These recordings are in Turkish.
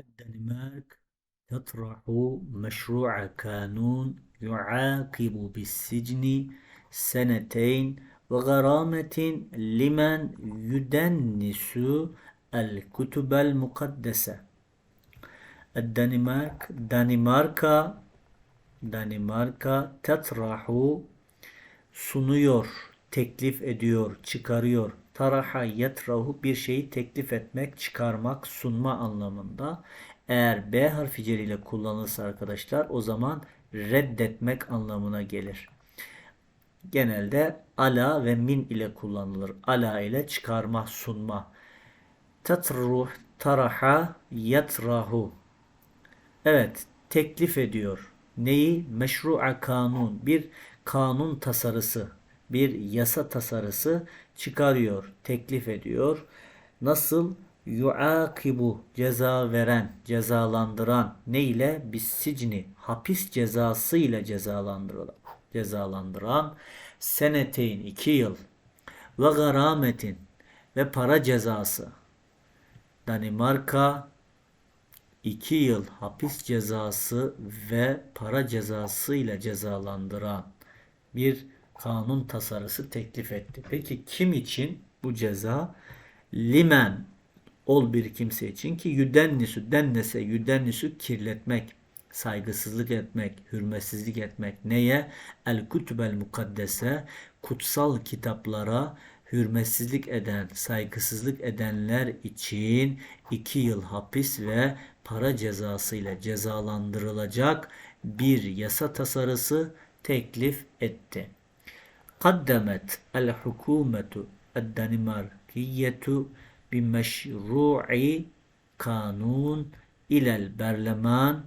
الدنمارك تطرح مشروع قانون يعاقب بالسجن سنتين وغرامة لمن يدنس الكتب المقدسة الدنمارك دنماركا Danimarka tetrahu sunuyor, teklif ediyor, çıkarıyor. Taraha yetrahu bir şeyi teklif etmek, çıkarmak, sunma anlamında. Eğer B harfi ile kullanılırsa arkadaşlar o zaman reddetmek anlamına gelir. Genelde ala ve min ile kullanılır. Ala ile çıkarma, sunma. Tatruh, taraha, yatrahu. Evet, teklif ediyor. Neyi? Meşru'a kanun. Bir kanun tasarısı, bir yasa tasarısı çıkarıyor, teklif ediyor. Nasıl? yuakibu ceza veren, cezalandıran ne ile? Bis sicni hapis cezası ile cezalandıran seneteyn iki yıl ve garametin ve para cezası. Danimarka iki yıl hapis cezası ve para cezası ile cezalandıran bir kanun tasarısı teklif etti. Peki kim için bu ceza? Limen ol bir kimse için ki yüdennisu dennese yüdennisu kirletmek, saygısızlık etmek, hürmetsizlik etmek. Neye? El kutubel mukaddese kutsal kitaplara hürmetsizlik eden, saygısızlık edenler için iki yıl hapis ve para cezası ile cezalandırılacak bir yasa tasarısı teklif etti. Hukumetu el danimarkiyetu بمشروع قانون إلى البرلمان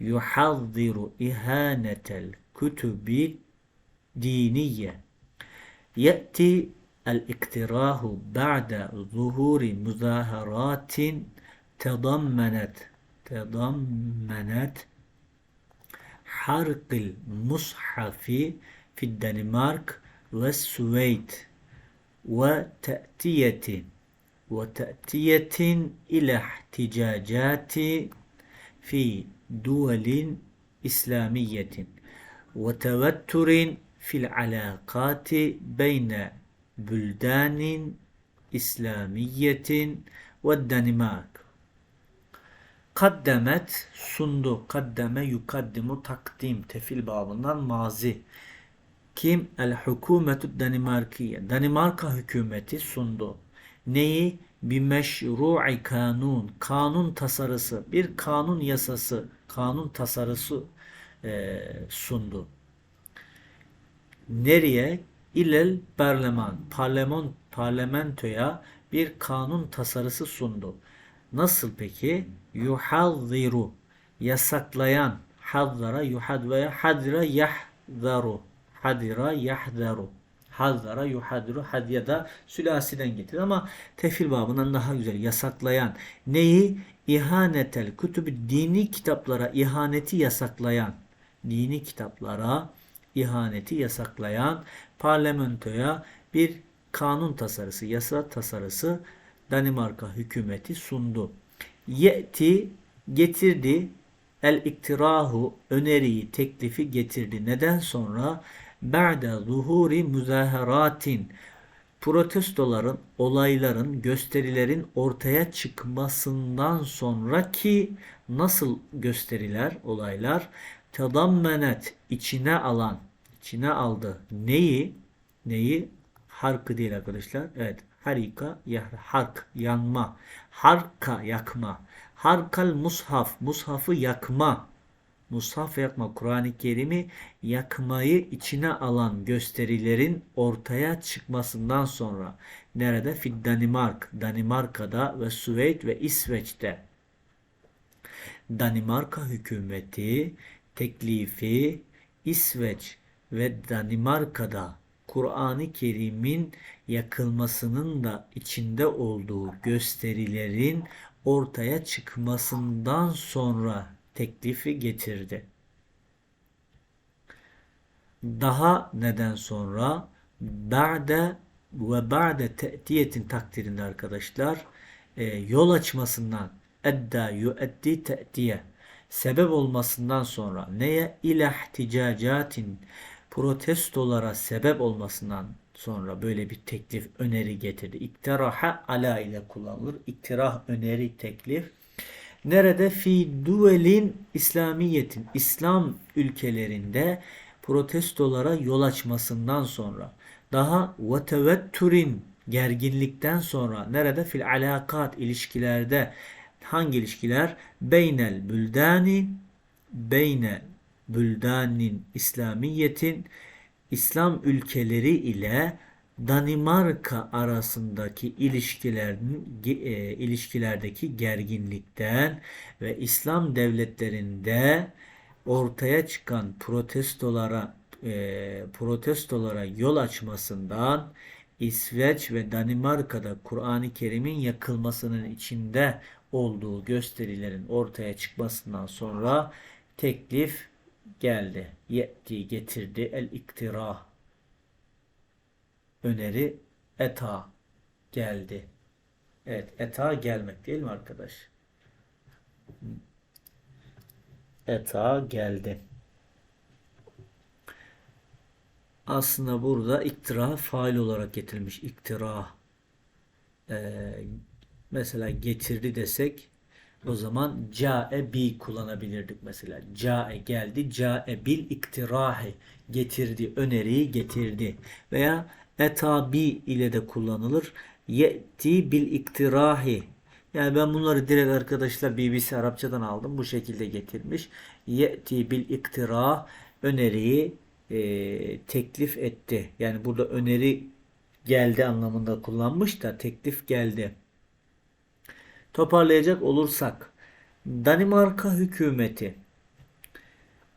يحظر إهانة الكتب الدينية. يأتي الاقتراح بعد ظهور مظاهرات تضمنت تضمنت حرق المصحف في Danimark ve Süveyd ve te'tiyeti ve te'tiyetin ile ihticacati fi duvelin İslamiyetin ve tevetturin fil alakati beyne büldanin İslamiyetin ve Danimark. Kaddemet sundu. Kaddeme yukaddimu takdim. Tefil babından mazi. Kim? El hükümetü Danimarkiye. Danimarka hükümeti sundu. Neyi? Bir meşru'i kanun. Kanun tasarısı. Bir kanun yasası. Kanun tasarısı e, sundu. Nereye? İlel parlaman. Parlament, parlamentoya bir kanun tasarısı sundu. Nasıl peki? Yuhazziru. Yasaklayan. Hazzara yuhad veya hadira yahzaru. Hadira yahzaru hazara yuhadiru hadyada sülasiden getirir ama tefil babından daha güzel yasaklayan neyi ihanetel kütübü dini kitaplara ihaneti yasaklayan dini kitaplara ihaneti yasaklayan parlamentoya bir kanun tasarısı, yasa tasarısı Danimarka hükümeti sundu. Yeti getirdi el iktirahu öneriyi, teklifi getirdi. Neden sonra? Ba'de zuhuri müzaharatin protestoların, olayların, gösterilerin ortaya çıkmasından sonraki nasıl gösteriler, olaylar tadammenet içine alan, içine aldı. Neyi? Neyi? Harkı değil arkadaşlar. Evet. Harika, hark, yanma. Harka, yakma. Harkal mushaf, mushafı yakma mushaf yakma, Kur'an-ı Kerim'i yakmayı içine alan gösterilerin ortaya çıkmasından sonra nerede? Fid Danimark, Danimarka'da ve Süveyd ve İsveç'te Danimarka hükümeti teklifi İsveç ve Danimarka'da Kur'an-ı Kerim'in yakılmasının da içinde olduğu gösterilerin ortaya çıkmasından sonra teklifi getirdi. Daha neden sonra ba'de ve ba'de te'tiyetin takdirinde arkadaşlar e, yol açmasından edda yueddi te'tiye sebep olmasından sonra neye ila ihticacatin protestolara sebep olmasından sonra böyle bir teklif öneri getirdi. İktiraha ala ile kullanılır. İktirah öneri teklif. Nerede? Fi duvelin İslamiyetin İslam ülkelerinde protestolara yol açmasından sonra. Daha ve gerginlikten sonra nerede? Fil alakat ilişkilerde. Hangi ilişkiler? Beynel büldani beyne büldanin İslamiyetin İslam ülkeleri ile Danimarka arasındaki ilişkilerin e, ilişkilerdeki gerginlikten ve İslam devletlerinde ortaya çıkan protestolara e, protestolara yol açmasından İsveç ve Danimarka'da Kur'an-ı Kerim'in yakılmasının içinde olduğu gösterilerin ortaya çıkmasından sonra teklif geldi. Yetti getirdi el iktirah öneri eta geldi. Evet eta gelmek değil mi arkadaş? Eta geldi. Aslında burada iktira fail olarak getirilmiş. İktira ee, mesela getirdi desek o zaman cae bi kullanabilirdik mesela. Cae geldi. Cae bil iktirahi getirdi. Öneriyi getirdi. Veya etabi ile de kullanılır. Ye'ti bil iktirahi. Yani ben bunları direkt arkadaşlar BBC Arapçadan aldım. Bu şekilde getirmiş. Ye'ti bil iktirah öneriyi e, teklif etti. Yani burada öneri geldi anlamında kullanmış da teklif geldi. Toparlayacak olursak Danimarka hükümeti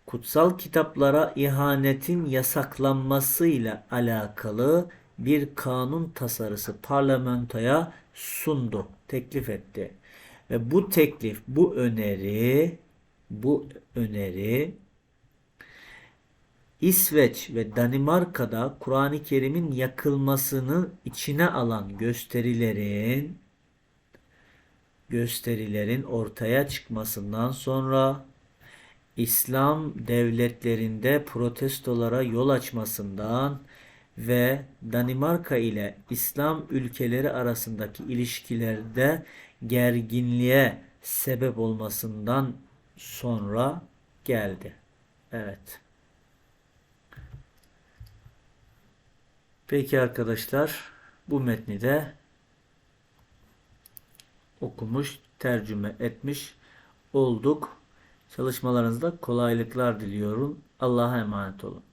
kutsal kitaplara ihanetin yasaklanmasıyla alakalı bir kanun tasarısı parlamentoya sundu, teklif etti. Ve bu teklif, bu öneri, bu öneri İsveç ve Danimarka'da Kur'an-ı Kerim'in yakılmasını içine alan gösterilerin gösterilerin ortaya çıkmasından sonra İslam devletlerinde protestolara yol açmasından ve Danimarka ile İslam ülkeleri arasındaki ilişkilerde gerginliğe sebep olmasından sonra geldi. Evet. Peki arkadaşlar bu metni de okumuş, tercüme etmiş olduk. Çalışmalarınızda kolaylıklar diliyorum. Allah'a emanet olun.